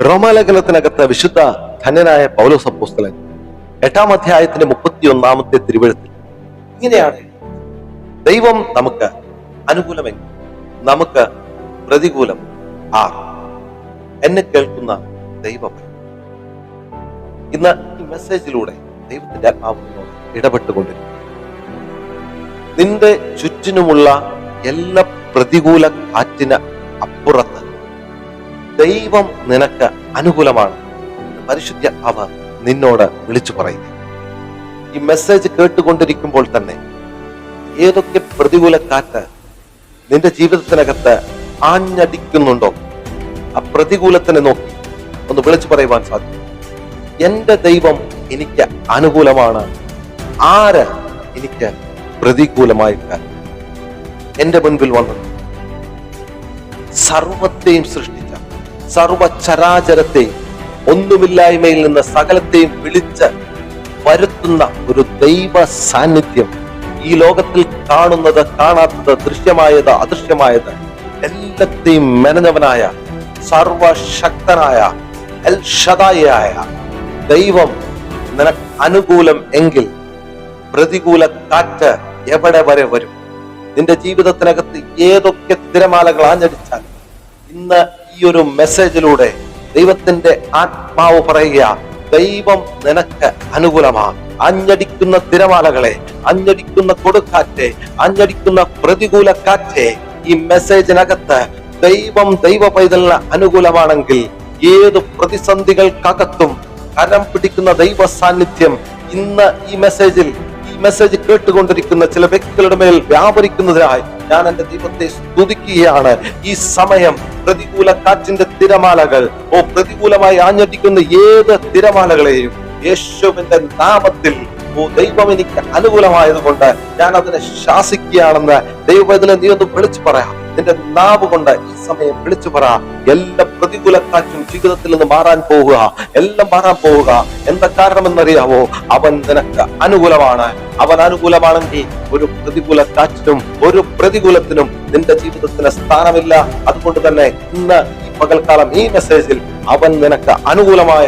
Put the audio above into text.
റോമാലേഖനത്തിനകത്ത് വിശുദ്ധ ധന്യനായ പൗലോസ് അപ്പോസ്തലൻ എട്ടാം അധ്യായത്തിന്റെ മുപ്പത്തി ഒന്നാമത്തെ തിരുവഴുത്തിൽ ഇങ്ങനെയാണ്. ദൈവം നമുക്ക് അനുകൂലമെങ്കിൽ നമുക്ക് പ്രതികൂലം ആ എന്നെ കേൾക്കുന്ന ദൈവം. ഇന്ന് ഈ മെസ്സേജിലൂടെ ദൈവത്തിന്റെ ആത്മാവിനോട് ഇടപെട്ടുകൊണ്ടിരിക്കും നിന്റെ ചുറ്റിനുമുള്ള എല്ലാ പ്രതികൂല കാറ്റിന് അപ്പുറത്ത് ദൈവം നിനക്ക് അനുകൂലമാണ്. പരിശുദ്ധ അവ നിന്നോട് വിളിച്ചു പറയുന്നു. ഈ മെസ്സേജ് കേട്ടുകൊണ്ടിരിക്കുമ്പോൾ തന്നെ ഏതൊക്കെ പ്രതികൂല കാറ്റ് നിന്റെ ജീവിതത്തിനകത്ത് ആഞ്ഞടിക്കുന്നുണ്ടോ ആ പ്രതികൂലത്തിനെ നോക്കി ഒന്ന് വിളിച്ചു പറയുവാൻ സാധിക്കും. എന്റെ ദൈവം എനിക്ക് അനുകൂലമാണ്. ആര് എനിക്ക് പ്രതികൂലമായിട്ട് എന്റെ മുൻപിൽ വന്നത്? സർവത്തെയും സൃഷ്ടിച്ച സർവചരാചരത്തെയും ഒന്നുമില്ലായ്മയിൽ നിന്ന് സകലത്തെയും വിളിച്ച് വരുത്തുന്ന ഒരു ദൈവ സാന്നിധ്യം ഈ ലോകത്തിൽ കാണുന്നത് കാണാത്തത് ദൃശ്യമായത് അദൃശ്യമായത് എല്ലാത്തെയും മെനഞ്ഞവനായ സർവശക്തനായ എൽ ദൈവം നിനക്ക് അനുകൂലം എങ്കിൽ പ്രതികൂല കാറ്റ് എവിടെ വരെ വരും? നിന്റെ ജീവിതത്തിനകത്ത് ഏതൊക്കെ തിരമാലകൾ ആഞ്ഞടിച്ചാൽ ഇന്ന് ഈ ഒരു മെസ്സേജിലൂടെ ദൈവത്തിന്റെ ആത്മാവ് പറയുക ദൈവം നിനക്ക് അനുകൂലമാണ്. അഞ്ഞടിക്കുന്ന തിരമാലകളെ അഞ്ഞടിക്കുന്ന കൊടുക്കാറ്റെ അഞ്ഞടിക്കുന്ന പ്രതികൂല കാറ്റെ ഈ മെസ്സേജിനകത്ത് ദൈവം ദൈവ പൈതലിന് അനുകൂലമാണെങ്കിൽ ഏത് പ്രതിസന്ധികൾക്കകത്തും കരം പിടിക്കുന്ന ദൈവ സാന്നിധ്യം ഇന്ന് ഈ മെസ്സേജിൽ ഈ മെസ്സേജ് കേട്ടുകൊണ്ടിരിക്കുന്ന ചില വ്യക്തികളുടെ മേൽ വ്യാപരിക്കുന്നതിനായി ഞാൻ എന്റെ ദൈവത്തെ സ്തുതിക്കുകയാണ്. ഈ സമയം പ്രതികൂല കാറ്റിന്റെ തിരമാലകൾ. ഓ പ്രതികൂലമായി ആഞ്ഞടിക്കുന്ന ഏത് തിരമാലകളെയും യേശുവിന്റെ നാമത്തിൽ ദൈവം എനിക്ക് അനുകൂലമായതുകൊണ്ട് ഞാൻ അതിനെ ശാസിക്കുകയാണെന്ന് ദൈവത്തിനെ നീ ഒന്ന് വിളിച്ചു പറയാം നിന്റെ നാവ് കൊണ്ട് ഈ സമയം വിളിച്ചു പറ. എല്ലാ പ്രതികൂല കാറ്റും ജീവിതത്തിൽ നിന്ന് മാറാൻ പോവുക. എല്ലാം മാറാൻ പോവുക. എന്താ കാരണമെന്നറിയാവോ? അവൻ നിനക്ക് അനുകൂലമാണ്. അവൻ അനുകൂലമാണെങ്കിൽ ഒരു പ്രതികൂല കാറ്റിനും ഒരു പ്രതികൂലത്തിനും നിന്റെ ജീവിതത്തിന് സ്ഥാനമില്ല. അതുകൊണ്ട് തന്നെ ഇന്ന് ഈ പകൽക്കാലം ഈ മെസ്സേജിൽ അവൻ നിനക്ക് അനുകൂലമായ